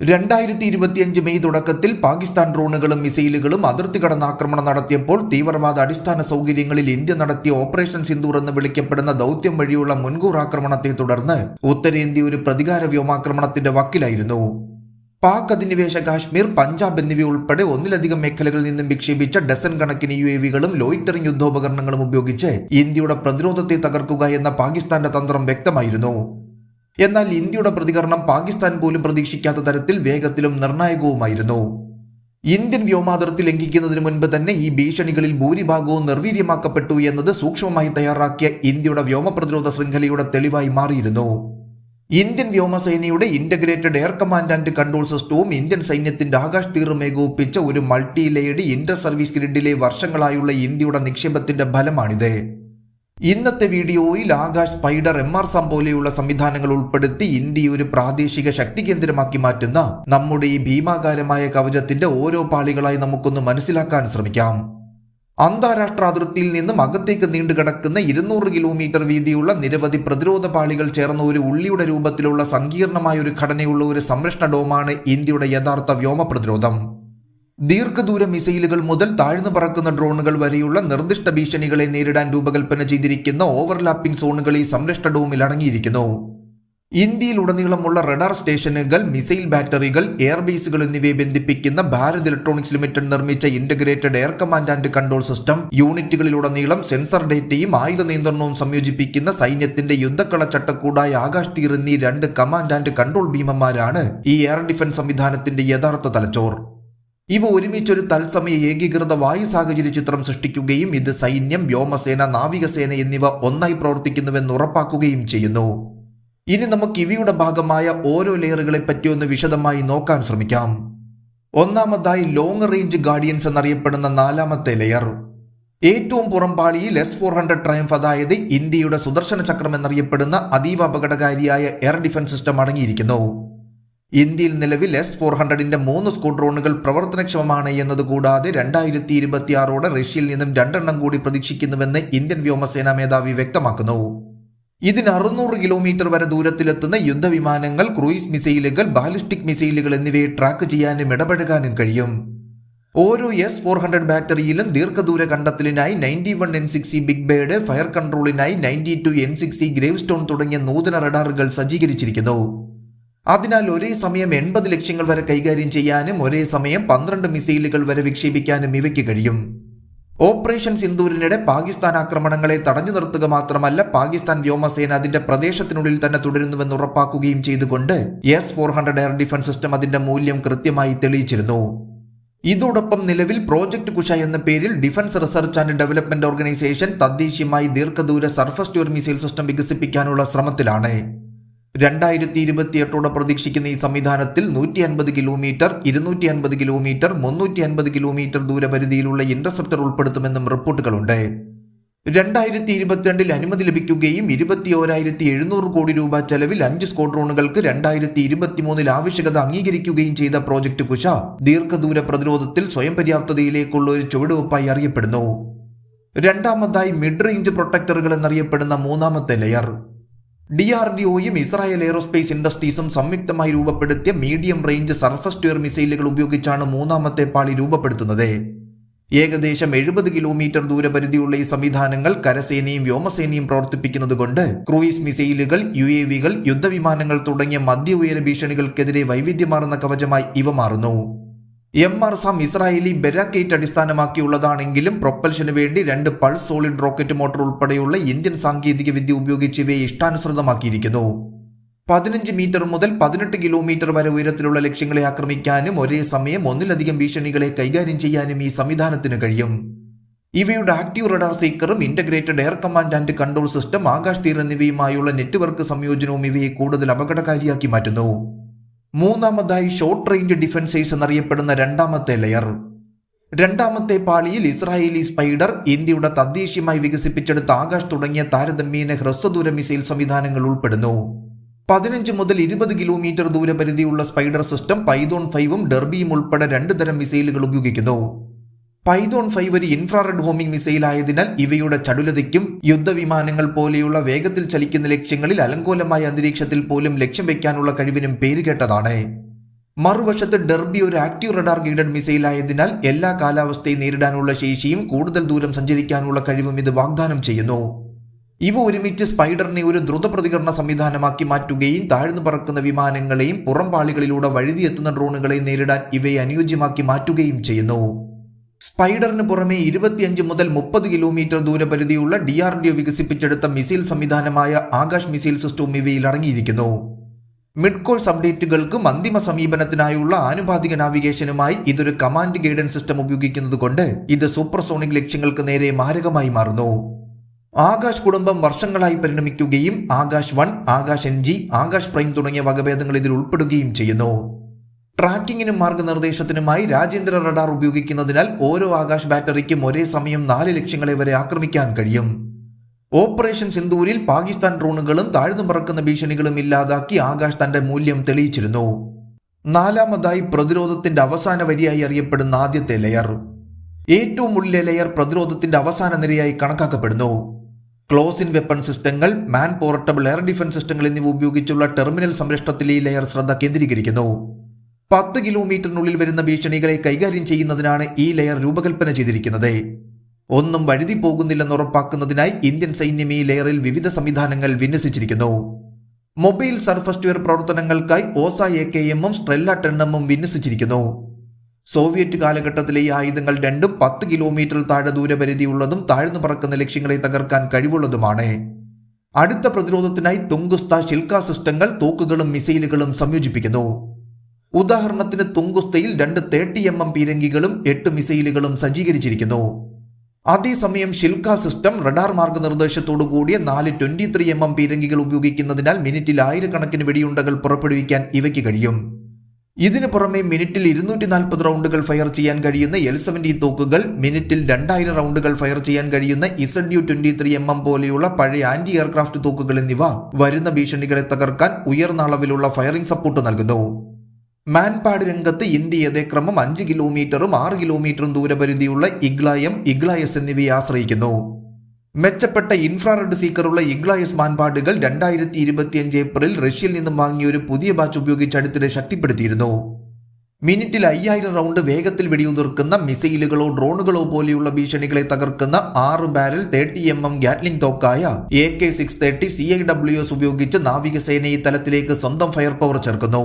രണ്ടായിരത്തി ഇരുപത്തിയഞ്ച് മെയ് തുടക്കത്തിൽ പാകിസ്ഥാൻ ഡ്രോണുകളും മിസൈലുകളും അതിർത്തി കടന്ന് ആക്രമണം നടത്തിയപ്പോൾ തീവ്രവാദ അടിസ്ഥാന സൗകര്യങ്ങളിൽ ഇന്ത്യ നടത്തിയ ഓപ്പറേഷൻ സിന്ദൂർ എന്ന് വിളിക്കപ്പെടുന്ന ദൗത്യം വഴിയുള്ള മുൻകൂർ ആക്രമണത്തെ തുടർന്ന് ഉത്തരേന്ത്യ ഒരു പ്രതികാര വ്യോമാക്രമണത്തിന്റെ വക്കിലായിരുന്നു. പാക് അധിനിവേശ കാശ്മീർ പഞ്ചാബ് എന്നിവ ഉൾപ്പെടെ ഒന്നിലധികം മേഖലകളിൽ നിന്നും വിക്ഷേപിച്ച ഡസൻ കണക്കിന് യു എവികളും ലോയിറ്ററിംഗ് യുദ്ധോപകരണങ്ങളും ഉപയോഗിച്ച് ഇന്ത്യയുടെ പ്രതിരോധത്തെ തകർക്കുക എന്ന പാകിസ്ഥാന്റെ തന്ത്രം വ്യക്തമായിരുന്നു. എന്നാൽ ഇന്ത്യയുടെ പ്രതികരണം പാകിസ്ഥാൻ പോലും പ്രതീക്ഷിക്കാത്ത തരത്തിൽ വേഗത്തിലും നിർണായകവുമായിരുന്നു. ഇന്ത്യൻ വ്യോമാതിർത്തി ലംഘിക്കുന്നതിന് മുൻപ് തന്നെ ഈ ഭീഷണികളിൽ ഭൂരിഭാഗവും നിർവീര്യമാക്കപ്പെട്ടു എന്നത് സൂക്ഷ്മമായി തയ്യാറാക്കിയ ഇന്ത്യയുടെ വ്യോമ പ്രതിരോധ ശൃംഖലയുടെ തെളിവായി മാറിയിരുന്നു. ഇന്ത്യൻ വ്യോമസേനയുടെ integrated air command and control സിസ്റ്റവും ഇന്ത്യൻ സൈന്യത്തിന്റെ ആകാശ് തീറും ഏകോപിപ്പിച്ച ഒരു മൾട്ടി ലെയർഡ് ഇന്റർ സർവീസ് ഗ്രിഡിലെ വർഷങ്ങളായുള്ള ഇന്ത്യയുടെ നിക്ഷേപത്തിന്റെ ഫലമാണിത്. ഇന്നത്തെ വീഡിയോയിൽ Akash Spyder M R SAM പോലെയുള്ള സംവിധാനങ്ങൾ ഉൾപ്പെടുത്തി ഇന്ത്യ ഒരു പ്രാദേശിക ശക്തി കേന്ദ്രമാക്കി മാറ്റുന്ന നമ്മുടെ ഈ ഭീമാകാരമായ കവചത്തിന്റെ ഓരോ പാളികളായി നമുക്കൊന്ന് മനസ്സിലാക്കാൻ ശ്രമിക്കാം. അന്താരാഷ്ട്ര അതിർത്തിയിൽ നിന്നും അകത്തേക്ക് നീണ്ടുകിടക്കുന്ന ഇരുന്നൂറ് കിലോമീറ്റർ വീതിയുള്ള നിരവധി പ്രതിരോധ പാളികൾ ചേർന്ന ഒരു ഉള്ളിയുടെ രൂപത്തിലുള്ള സങ്കീർണമായ ഒരു ഘടനയുള്ള ഒരു സംരക്ഷണ ഡോമാണ് ഇന്ത്യയുടെ യഥാർത്ഥ വ്യോമ പ്രതിരോധം ദീർഘദൂര മിസൈലുകൾ മുതൽ താഴ്ന്നു പറക്കുന്ന ഡ്രോണുകൾ വരെയുള്ള നിർദ്ദിഷ്ട ഭീഷണികളെ നേരിടാൻ രൂപകൽപ്പന ചെയ്തിരിക്കുന്ന ഓവർലാപ്പിംഗ് സോണുകൾ ഈ സംരക്ഷണ ഡോമിൽ അടങ്ങിയിരിക്കുന്നു. ഇന്ത്യയിലുടനീളമുള്ള റഡാർ സ്റ്റേഷനുകൾ മിസൈൽ ബാറ്ററികൾ എയർബേസുകൾ എന്നിവയെ ബന്ധിപ്പിക്കുന്ന ഭാരത് ഇലക്ട്രോണിക്സ് ലിമിറ്റഡ് നിർമ്മിച്ച integrated air command and control system യൂണിറ്റുകളിലുടനീളം sensor ഡേറ്റയും ആയുധ നിയന്ത്രണവും സംയോജിപ്പിക്കുന്ന സൈന്യത്തിന്റെ യുദ്ധക്കള ചട്ടക്കൂടായ ആകാശ് തീർ എന്നീ രണ്ട് കമാൻഡ് ആൻഡ് കൺട്രോൾ ഭീമന്മാരാണ് ഈ എയർ ഡിഫൻസ് സംവിധാനത്തിന്റെ യഥാർത്ഥ തലച്ചോർ. ഇവ ഒരുമിച്ചൊരു തത്സമയ ഏകീകൃത വായു സാഹചര്യ ചിത്രം സൃഷ്ടിക്കുകയും ഇത് സൈന്യം വ്യോമസേന നാവികസേന എന്നിവ ഒന്നായി പ്രവർത്തിക്കുന്നുവെന്ന് ഉറപ്പാക്കുകയും ചെയ്യുന്നു. ഇനി നമുക്ക് ഇവയുടെ ഭാഗമായ ഓരോ ലെയറുകളെ പറ്റി ഒന്ന് വിശദമായി നോക്കാൻ ശ്രമിക്കാം. ഒന്നാമതായി ലോങ് റേഞ്ച് ഗാർഡിയൻസ് എന്നറിയപ്പെടുന്ന നാലാമത്തെ ലെയർ. ഏറ്റവും പുറംപാളിയിൽ എസ് ഫോർ ഹൺഡ്രഡ് ട്രയംഫ് അതായത് ഇന്ത്യയുടെ സുദർശന ചക്രം എന്നറിയപ്പെടുന്ന അതീവ അപകടകാരിയായ എയർ ഡിഫൻസ് സിസ്റ്റം അടങ്ങിയിരിക്കുന്നു. ഇന്ത്യയിൽ നിലവിൽ എസ് ഫോർ ഹൺഡ്രഡിന്റെ മൂന്ന് സ്ക്വാഡ്രോണുകൾ പ്രവർത്തനക്ഷമമാണ് എന്നതുകൂടാതെ രണ്ടായിരത്തി ഇരുപത്തിയാറോടെ റഷ്യയിൽ നിന്നും രണ്ടെണ്ണം കൂടി പ്രതീക്ഷിക്കുന്നുവെന്ന് ഇന്ത്യൻ വ്യോമസേനാ മേധാവി വ്യക്തമാക്കുന്നു. ഇതിന് അറുന്നൂറ് കിലോമീറ്റർ വരെ ദൂരത്തിലെത്തുന്ന യുദ്ധവിമാനങ്ങൾ ക്രൂയിസ് മിസൈലുകൾ ബാലിസ്റ്റിക് മിസൈലുകൾ എന്നിവയെ ട്രാക്ക് ചെയ്യാനും ഇടപഴകാനും കഴിയും. ഓരോ എസ് ഫോർ ഹൺഡ്രഡ് ബാറ്ററിയിലും ദീർഘദൂര കണ്ടെത്തലിനായി ninety one N six C big bird fire കൺട്രോളിനായി ninety two N six C grave stone തുടങ്ങിയ നൂതന റഡാറുകൾ സജ്ജീകരിച്ചിരിക്കുന്നു. അതിനാൽ ഒരേ സമയം എൺപത് ലക്ഷ്യങ്ങൾ വരെ കൈകാര്യം ചെയ്യാനും ഒരേ സമയം പന്ത്രണ്ട് മിസൈലുകൾ വരെ വിക്ഷേപിക്കാനും ഇവയ്ക്ക് കഴിയും. ഓപ്പറേഷൻ സിന്ദൂരിനിടെ പാകിസ്ഥാൻ ആക്രമണങ്ങളെ തടഞ്ഞു നിർത്തുക മാത്രമല്ല പാകിസ്ഥാൻ വ്യോമസേന അതിന്റെ പ്രദേശത്തിനുള്ളിൽ തന്നെ തുടരുന്നുവെന്ന് ഉറപ്പാക്കുകയും ചെയ്തുകൊണ്ട് S four hundred air defence system അതിന്റെ മൂല്യം കൃത്യമായി തെളിയിച്ചിരുന്നു. ഇതോടൊപ്പം നിലവിൽ പ്രോജക്ട് കുഷ എന്ന പേരിൽ defence research and development organisation തദ്ദേശീയമായി ദീർഘദൂര surface to air missile system വികസിപ്പിക്കാനുള്ള ശ്രമത്തിലാണ്. രണ്ടായിരത്തി ഇരുപത്തിയെട്ടോടെ പ്രതീക്ഷിക്കുന്ന ഈ സംവിധാനത്തിൽ നൂറ്റി അൻപത് കിലോമീറ്റർ ഇരുന്നൂറ്റി അൻപത് കിലോമീറ്റർ മുന്നൂറ്റി അൻപത് കിലോമീറ്റർ ദൂരപരിധിയിലുള്ള ഇന്റർസെപ്റ്റർ ഉൾപ്പെടുത്തുമെന്നും റിപ്പോർട്ടുകളുണ്ട്. രണ്ടായിരത്തി ഇരുപത്തിരണ്ടിൽ അനുമതി ലഭിക്കുകയും ഇരുപത്തി ഓരായിരത്തി എഴുന്നൂറ് കോടി രൂപ ചെലവിൽ അഞ്ച് സ്ക്വാഡ്രോണുകൾക്ക് രണ്ടായിരത്തി ഇരുപത്തിമൂന്നിൽ ആവശ്യകത അംഗീകരിക്കുകയും ചെയ്ത പ്രോജക്ട് കുശ ദീർഘദൂര പ്രതിരോധത്തിൽ സ്വയം പര്യാപ്തതയിലേക്കുള്ള ഒരു ചുവടുവെപ്പായി അറിയപ്പെടുന്നു. രണ്ടാമതായി മിഡ് റേഞ്ച് പ്രൊട്ടക്ടറുകൾ എന്നറിയപ്പെടുന്ന മൂന്നാമത്തെ ലെയർ. ഡി ആർ ഡി ഒയും ഇസ്രായേൽ എയ്റോസ്പേസ് ഇൻഡസ്ട്രീസും സംയുക്തമായി രൂപപ്പെടുത്തിയ മീഡിയം റേഞ്ച് സർഫസ് ടു മിസൈലുകൾ ഉപയോഗിച്ചാണ് മൂന്നാമത്തെ പാളി രൂപപ്പെടുത്തുന്നത്. ഏകദേശം എഴുപത് കിലോമീറ്റർ ദൂരപരിധിയുള്ള ഈ സംവിധാനങ്ങൾ കരസേനയും വ്യോമസേനയും പ്രവർത്തിപ്പിക്കുന്നതുകൊണ്ട് ക്രൂയിസ് മിസൈലുകൾ യു എ വികൾ യുദ്ധവിമാനങ്ങൾ തുടങ്ങിയ മധ്യ ഉയര ഭീഷണികൾക്കെതിരെ വൈവിധ്യമാർന്ന കവചമായി ഇവ മാറുന്നു. M R SAM Israeli Barak eight അടിസ്ഥാനമാക്കിയുള്ളതാണെങ്കിലും പ്രൊപ്പൽഷന് വേണ്ടി രണ്ട് പൾസ് സോളിഡ് റോക്കറ്റ് മോട്ടോർ ഉൾപ്പെടെയുള്ള ഇന്ത്യൻ സാങ്കേതിക വിദ്യ ഉപയോഗിച്ച് ഇവയെ ഇഷ്ടാനുസൃതമാക്കിയിരിക്കുന്നു. പതിനഞ്ച് മീറ്റർ മുതൽ പതിനെട്ട് കിലോമീറ്റർ വരെ ഉയരത്തിലുള്ള ലക്ഷ്യങ്ങളെ ആക്രമിക്കാനും ഒരേ സമയം ഒന്നിലധികം ഭീഷണികളെ കൈകാര്യം ചെയ്യാനും ഈ സംവിധാനത്തിന് കഴിയും. ഇവയുടെ active radar സീക്കറും integrated air command and control system Akash Teer എന്നിവയുമായുള്ള network സംയോജനവും ഇവയെ കൂടുതൽ അപകടകാരിയാക്കി മാറ്റുന്നു. മൂന്നാമതായി ഷോർട്ട് റേഞ്ച് ഡിഫൻസേഴ്സ് എന്നറിയപ്പെടുന്ന രണ്ടാമത്തെ ലെയർ രണ്ടാമത്തെ പാളിയിൽ ഇസ്രായേലി സ്പൈഡർ ഇന്ത്യയുടെ തദ്ദേശീയമായി വികസിപ്പിച്ചെടുത്ത ആകാശ് തുടങ്ങിയ താരതമ്യേന ഹ്രസ്വദൂര മിസൈൽ സംവിധാനങ്ങൾ ഉൾപ്പെടുന്നു. പതിനഞ്ച് മുതൽ ഇരുപത് കിലോമീറ്റർ ദൂരപരിധിയുള്ള സ്പൈഡർ സിസ്റ്റം പൈതോൺ ഫൈവും ഡെർബിയും ഉൾപ്പെടെ രണ്ട് തരം മിസൈലുകൾ ഉപയോഗിക്കുന്നു. പൈതോൺ ഫൈവ് ഒരു ഇൻഫ്രാറെഡ് ഹോമിംഗ് മിസൈൽ ആയതിനാൽ ഇവയുടെ ചടുലതയ്ക്കും യുദ്ധവിമാനങ്ങൾ പോലെയുള്ള വേഗത്തിൽ ചലിക്കുന്ന ലക്ഷ്യങ്ങളിൽ അലങ്കോലമായ അന്തരീക്ഷത്തിൽ പോലും ലക്ഷ്യം വയ്ക്കാനുള്ള കഴിവിനും പേരുകേട്ടതാണ് മറുവശത്ത് ഡെർബി ഒരു ആക്റ്റീവ് റഡാർ ഗൈഡഡ് മിസൈൽ ആയതിനാൽ എല്ലാ കാലാവസ്ഥയും നേരിടാനുള്ള ശേഷിയും കൂടുതൽ ദൂരം സഞ്ചരിക്കാനുള്ള കഴിവും ഇത് വാഗ്ദാനം ചെയ്യുന്നു. ഇവ ഒരുമിച്ച് സ്പൈഡറിനെ ഒരു ദ്രുത പ്രതികരണ സംവിധാനമാക്കി മാറ്റുകയും താഴ്ന്നു പറക്കുന്ന വിമാനങ്ങളെയും പുറംപാളികളിലൂടെ വഴുതിയെത്തുന്ന ഡ്രോണുകളെയും നേരിടാൻ ഇവയെ അനുയോജ്യമാക്കി മാറ്റുകയും ചെയ്യുന്നു. സ്പൈഡറിന് പുറമെ ഇരുപത്തിയഞ്ച് മുതൽ മുപ്പത് കിലോമീറ്റർ ദൂരപരിധിയുള്ള ഡി ആർ ഡി ഒ വികസിപ്പിച്ചെടുത്ത മിസൈൽ സംവിധാനമായ ആകാശ് മിസൈൽ സിസ്റ്റവും ഇവയിൽ അടങ്ങിയിരിക്കുന്നു. മിഡ് കോഴ്സ് അപ്ഡേറ്റുകൾക്കും അന്തിമ സമീപനത്തിനായുള്ള ആനുപാതിക നാവിഗേഷനുമായി ഇതൊരു കമാൻഡ് ഗൈഡൻസ് സിസ്റ്റം ഉപയോഗിക്കുന്നതുകൊണ്ട് ഇത് സൂപ്പർസോണിക് ലക്ഷ്യങ്ങൾക്ക് നേരെ മാരകമായി മാറുന്നു. ആകാശ് കുടുംബം വർഷങ്ങളായി പരിണമിക്കുകയും Akash one Akash N G Akash prime തുടങ്ങിയ വകഭേദങ്ങൾ ഇതിൽ ഉൾപ്പെടുകയും ചെയ്യുന്നു. ട്രാക്കിങ്ങിനും മാർഗനിർദ്ദേശത്തിനുമായി രാജ്യാന്തര റഡാർ ഉപയോഗിക്കുന്നതിനാൽ ഓരോ ആകാശ് ബാറ്ററിക്കും ഒരേ സമയം നാല് ലക്ഷ്യങ്ങളെ വരെ ആക്രമിക്കാൻ കഴിയും. ഓപ്പറേഷൻ സിന്ദൂരിൽ പാകിസ്ഥാൻ ഡ്രോണുകളും താഴ്ന്നു പറക്കുന്ന ഭീഷണികളും ഇല്ലാതാക്കി ആകാശ് തന്റെ മൂല്യം തെളിയിച്ചിരുന്നു. നാലാമതായി പ്രതിരോധത്തിന്റെ അവസാന വരിയായി അറിയപ്പെടുന്ന ആദ്യത്തെ ലെയർ ഏറ്റവും ഉള്ളിലെ ലെയർ പ്രതിരോധത്തിന്റെ അവസാന നിരയായി കണക്കാക്കപ്പെടുന്നു. ക്ലോസ് ഇൻ വെപ്പൺ സിസ്റ്റങ്ങൾ മാൻ പോർട്ടബിൾ എയർ ഡിഫൻസ് സിസ്റ്റങ്ങൾ എന്നിവ ഉപയോഗിച്ചുള്ള ടെർമിനൽ സംരക്ഷണത്തിൽ ഈ ലെയർ ശ്രദ്ധ കേന്ദ്രീകരിക്കുന്നു. പത്ത് കിലോമീറ്ററിനുള്ളിൽ വരുന്ന ഭീഷണികളെ കൈകാര്യം ചെയ്യുന്നതിനാണ് ഈ ലെയർ രൂപകൽപ്പന ചെയ്തിരിക്കുന്നത്. ഒന്നും വഴുതി പോകുന്നില്ലെന്ന് ഉറപ്പാക്കുന്നതിനായി ഇന്ത്യൻ സൈന്യം ഈ ലെയറിൽ വിവിധ സംവിധാനങ്ങൾ വിന്യസിച്ചിരിക്കുന്നു. മൊബൈൽ സർഫസ്റ്റ്വെയർ പ്രവർത്തനങ്ങൾക്കായി ഓസ എ കെ എമ്മും സ്ട്രെല്ല ടെണ്ണമും വിന്യസിച്ചിരിക്കുന്നു. സോവിയറ്റ് കാലഘട്ടത്തിലെ ഈ ആയുധങ്ങൾ രണ്ടും പത്ത് കിലോമീറ്റർ താഴെ ദൂരപരിധിയുള്ളതും താഴ്ന്നു പറക്കുന്ന ലക്ഷ്യങ്ങളെ തകർക്കാൻ കഴിവുള്ളതുമാണ്. അടുത്ത പ്രതിരോധത്തിനായി തുങ്കുസ്ത ശിൽക്ക സിസ്റ്റങ്ങൾ തോക്കുകളും മിസൈലുകളും സംയോജിപ്പിക്കുന്നു. ഉദാഹരണത്തിന് തുങ്കുസ്തയിൽ രണ്ട് തേർട്ടി എം എം പീരങ്കികളും എട്ട് മിസൈലുകളും സജ്ജീകരിച്ചിരിക്കുന്നു. അതേസമയം ഷിൽക്ക സിസ്റ്റം റഡാർ മാർഗനിർദ്ദേശത്തോടു കൂടിയ നാല് ട്വന്റി ത്രീ എം എം പീരങ്കികൾ ഉപയോഗിക്കുന്നതിനാൽ മിനിറ്റിൽ ആയിരക്കണക്കിന് വെടിയുണ്ടകൾ പുറപ്പെടുവിക്കാൻ ഇവയ്ക്ക് കഴിയും. ഇതിനു പുറമെ മിനിറ്റിൽ ഇരുന്നൂറ്റി നാൽപ്പത് റൗണ്ടുകൾ ഫയർ ചെയ്യാൻ കഴിയുന്ന എൽ സെവന്റി തോക്കുകൾ മിനിറ്റിൽ രണ്ടായിരം റൗണ്ടുകൾ ഫയർ ചെയ്യാൻ കഴിയുന്ന Z U twenty three M M പോലെയുള്ള പഴയ ആന്റി എയർക്രാഫ്റ്റ് തോക്കുകൾ എന്നിവ വരുന്ന ഭീഷണികളെ തകർക്കാൻ ഉയർന്ന അളവിലുള്ള ഫയറിംഗ് സപ്പോർട്ട് നൽകുന്നു. മാൻപാഡ് രംഗത്ത് ഇന്ത്യ യഥേക്രമം അഞ്ച് കിലോമീറ്ററും ആറ് കിലോമീറ്ററും ദൂരപരിധിയുള്ള ഇഗ്ലായം ഇഗ്ലായസ് എന്നിവയെ ആശ്രയിക്കുന്നു. മെച്ചപ്പെട്ട ഇൻഫ്രാറെഡ് സീക്കറുള്ള ഇഗ്ലായസ് മാൻപാടുകൾ രണ്ടായിരത്തി ഇരുപത്തിയഞ്ച് ഏപ്രിൽ റഷ്യയിൽ നിന്നും വാങ്ങിയ ഒരു പുതിയ ബാച്ച് ഉപയോഗിച്ച് അടുത്തിടെ ശക്തിപ്പെടുത്തിയിരുന്നു. മിനിറ്റിൽ അയ്യായിരം റൗണ്ട് വേഗത്തിൽ വെടിയുതിർക്കുന്ന മിസൈലുകളോ ഡ്രോണുകളോ പോലെയുള്ള ഭീഷണികളെ തകർക്കുന്ന ആറ് barrel thirty M M Gatling തോക്കായ A K six thirty C I W S ഉപയോഗിച്ച് നാവികസേന ഈ തലത്തിലേക്ക് സ്വന്തം ഫയർ പവർ ചേർക്കുന്നു.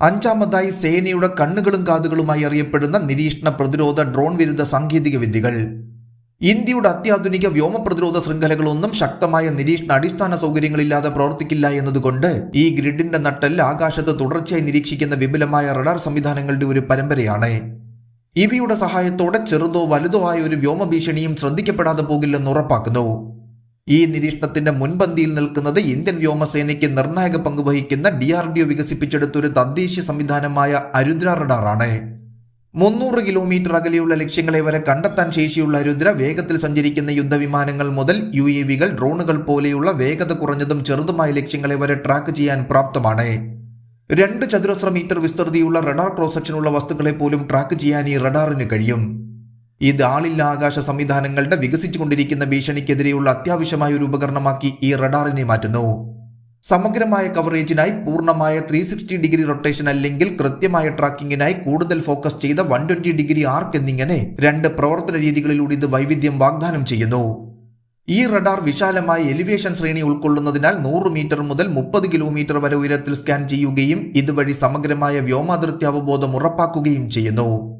അഞ്ചാമതായി സേനയുടെ കണ്ണുകളും കാതുകളുമായി അറിയപ്പെടുന്ന നിരീക്ഷണ പ്രതിരോധ ഡ്രോൺ വിരുദ്ധ സാങ്കേതിക വിദ്യകൾ. ഇന്ത്യയുടെ അത്യാധുനിക വ്യോമ പ്രതിരോധ ശൃംഖലകളൊന്നും ശക്തമായ നിരീക്ഷണ അടിസ്ഥാന സൗകര്യങ്ങളില്ലാതെ പ്രവർത്തിക്കില്ല എന്നതുകൊണ്ട് ഈ ഗ്രിഡിന്റെ നട്ടൽ ആകാശത്ത് തുടർച്ചയായി നിരീക്ഷിക്കുന്ന വിപുലമായ റഡാർ സംവിധാനങ്ങളുടെ ഒരു പരമ്പരയാണ്. ഇവയുടെ സഹായത്തോടെ ചെറുതോ വലുതോ ആയ ഒരു വ്യോമ ഭീഷണിയും ശ്രദ്ധിക്കപ്പെടാതെ പോകില്ലെന്ന് ഉറപ്പാക്കുന്നു. ഈ നിരീക്ഷണത്തിന്റെ മുൻപന്തിയിൽ നിൽക്കുന്നത് ഇന്ത്യൻ വ്യോമസേനയ്ക്ക് നിർണായക പങ്ക് വഹിക്കുന്ന ഡി ആർ ഡി ഒ വികസിപ്പിച്ചെടുത്ത ഒരു തദ്ദേശീയ സംവിധാനമായ അരുദ്ര റഡാറാണ്. മുന്നൂറ് കിലോമീറ്റർ അകലെയുള്ള ലക്ഷ്യങ്ങളെ വരെ കണ്ടെത്താൻ ശേഷിയുള്ള രുദ്ര വേഗത്തിൽ സഞ്ചരിക്കുന്ന യുദ്ധവിമാനങ്ങൾ മുതൽ യു എ വികൾ ഡ്രോണുകൾ പോലെയുള്ള വേഗത കുറഞ്ഞതും ചെറുതുമായ ലക്ഷ്യങ്ങളെ വരെ ട്രാക്ക് ചെയ്യാൻ പ്രാപ്തമാണ്. രണ്ട് ചതുരശ്ര മീറ്റർ വിസ്തൃതിയുള്ള റഡാർ ക്രോസ് സെക്ഷനുള്ള വസ്തുക്കളെ പോലും ട്രാക്ക് ചെയ്യാൻ ഈ റഡാറിന് കഴിയും. ഇത് ആളില്ല ആകാശ സംവിധാനങ്ങളുടെ വികസിച്ചുകൊണ്ടിരിക്കുന്ന ഭീഷണിക്കെതിരെയുള്ള അത്യാവശ്യമായ ഒരു ഉപകരണമാക്കി ഈ റഡാറിനെ മാറ്റുന്നു. സമഗ്രമായ കവറേജിനായി പൂർണമായ ത്രീ സിക്സ്റ്റി ഡിഗ്രി റൊട്ടേഷൻ അല്ലെങ്കിൽ കൃത്യമായ ട്രാക്കിങ്ങിനായി കൂടുതൽ ഫോക്കസ് ചെയ്ത വൺ ട്വന്റി ഡിഗ്രി ആർക്ക് എന്നിങ്ങനെ രണ്ട് പ്രവർത്തന രീതികളിലൂടെ ഇത് വൈവിധ്യം വാഗ്ദാനം ചെയ്യുന്നു. ഈ റഡാർ വിശാലമായ എലിവേഷൻ ശ്രേണി ഉൾക്കൊള്ളുന്നതിനാൽ നൂറ് മീറ്റർ മുതൽ മുപ്പത് കിലോമീറ്റർ വരെ ഉയരത്തിൽ സ്കാൻ ചെയ്യുകയും ഇതുവഴി സമഗ്രമായ വ്യോമാതിർത്തി അവബോധം ഉറപ്പാക്കുകയും ചെയ്യുന്നു.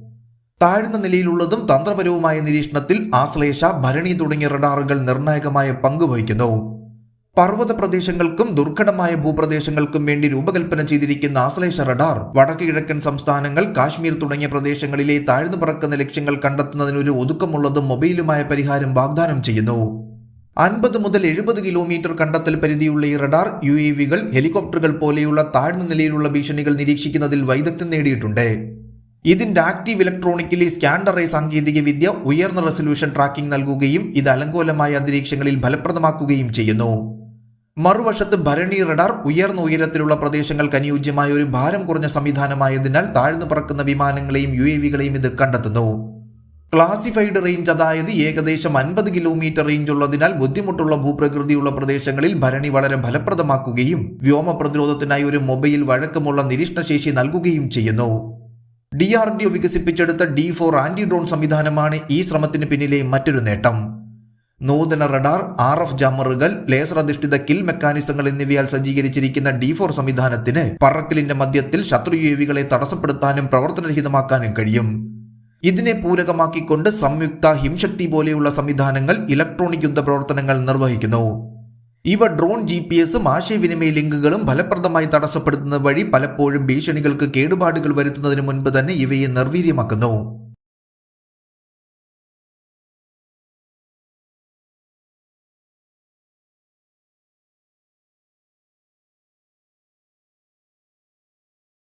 താഴ്ന്ന നിലയിലുള്ളതും തന്ത്രപരവുമായ നിരീക്ഷണത്തിൽ ആശ്ലേഷ ഭരണി തുടങ്ങിയ റഡാറുകൾ നിർണായകമായ പങ്ക് വഹിക്കുന്നു. പർവത പ്രദേശങ്ങൾക്കും ദുർഘടമായ ഭൂപ്രദേശങ്ങൾക്കും വേണ്ടി രൂപകൽപ്പന ചെയ്തിരിക്കുന്ന ആശ്ലേഷ റഡാർ വടക്ക് കിഴക്കൻ സംസ്ഥാനങ്ങൾ കാശ്മീർ തുടങ്ങിയ പ്രദേശങ്ങളിലെ താഴ്ന്നു പറക്കുന്ന ലക്ഷ്യങ്ങൾ കണ്ടെത്തുന്നതിന് ഒരു ഒതുക്കമുള്ളതും മൊബൈലുമായ പരിഹാരം വാഗ്ദാനം ചെയ്യുന്നു. അൻപത് മുതൽ എഴുപത് കിലോമീറ്റർ കണ്ടെത്തൽ പരിധിയുള്ള ഈ റഡാർ യു എ വികൾ ഹെലികോപ്റ്ററുകൾ പോലെയുള്ള താഴ്ന്ന നിലയിലുള്ള ഭീഷണികൾ നിരീക്ഷിക്കുന്നതിൽ വൈദഗ്ധ്യം നേടിയിട്ടുണ്ട്. ഇതിന്റെ ആക്റ്റീവ് ഇലക്ട്രോണിക്കലി സ്കാൻഡർ റേ സാങ്കേതിക വിദ്യ ഉയർന്ന റെസൊല്യൂഷൻ ട്രാക്കിംഗ് നൽകുകയും ഇത് അലങ്കോലമായ അന്തരീക്ഷങ്ങളിൽ ഫലപ്രദമാക്കുകയും ചെയ്യുന്നു. മറുവശത്ത് ഭരണി റഡാർ ഉയർന്ന ഉയരത്തിലുള്ള പ്രദേശങ്ങൾക്ക് അനുയോജ്യമായ ഒരു ഭാരം കുറഞ്ഞ സംവിധാനമായതിനാൽ താഴ്ന്നു പറക്കുന്ന വിമാനങ്ങളെയും യു എ വികളെയും ഇത് കണ്ടെത്തുന്നു. ക്ലാസിഫൈഡ് റേഞ്ച് അതായത് ഏകദേശം അൻപത് കിലോമീറ്റർ റേഞ്ച് ഉള്ളതിനാൽ ബുദ്ധിമുട്ടുള്ള ഭൂപ്രകൃതിയുള്ള പ്രദേശങ്ങളിൽ ഭരണി വളരെ ഫലപ്രദമാക്കുകയും വ്യോമ പ്രതിരോധത്തിനായി ഒരു മൊബൈൽ വഴക്കമുള്ള നിരീക്ഷണശേഷി നൽകുകയും ചെയ്യുന്നു. ഡി ആർ ഡി ഒ വികസിപ്പിച്ചെടുത്ത ഡി ഫോർ ആന്റി ഡ്രോൺ സംവിധാനമാണ് ഈ ശ്രമത്തിന് പിന്നിലെ മറ്റൊരു നേട്ടം. നൂതന റഡാർ ആർ എഫ് ജാമറുകൾ ലേസർ അധിഷ്ഠിത കിൽ മെക്കാനിസങ്ങൾ എന്നിവയാൽ സജ്ജീകരിച്ചിരിക്കുന്ന ഡി ഫോർ സംവിധാനത്തിന് പറക്കലിന്റെ മധ്യത്തിൽ ശത്രു യുവികളെ തടസ്സപ്പെടുത്താനും പ്രവർത്തനരഹിതമാക്കാനും കഴിയും. ഇതിനെ പൂരകമാക്കിക്കൊണ്ട് സംയുക്ത ഹിംശക്തി പോലെയുള്ള സംവിധാനങ്ങൾ ഇലക്ട്രോണിക് യുദ്ധ പ്രവർത്തനങ്ങൾ നിർവഹിക്കുന്നു. ഇവ ഡ്രോൺ ജി പി എസും ആശയവിനിമയ ലിങ്കുകളും ഫലപ്രദമായി തടസ്സപ്പെടുത്തുന്ന വഴി പലപ്പോഴും ഭീഷണികൾക്ക് കേടുപാടുകൾ വരുത്തുന്നതിന് മുൻപ് തന്നെ ഇവയെ നിർവീര്യമാക്കുന്നു.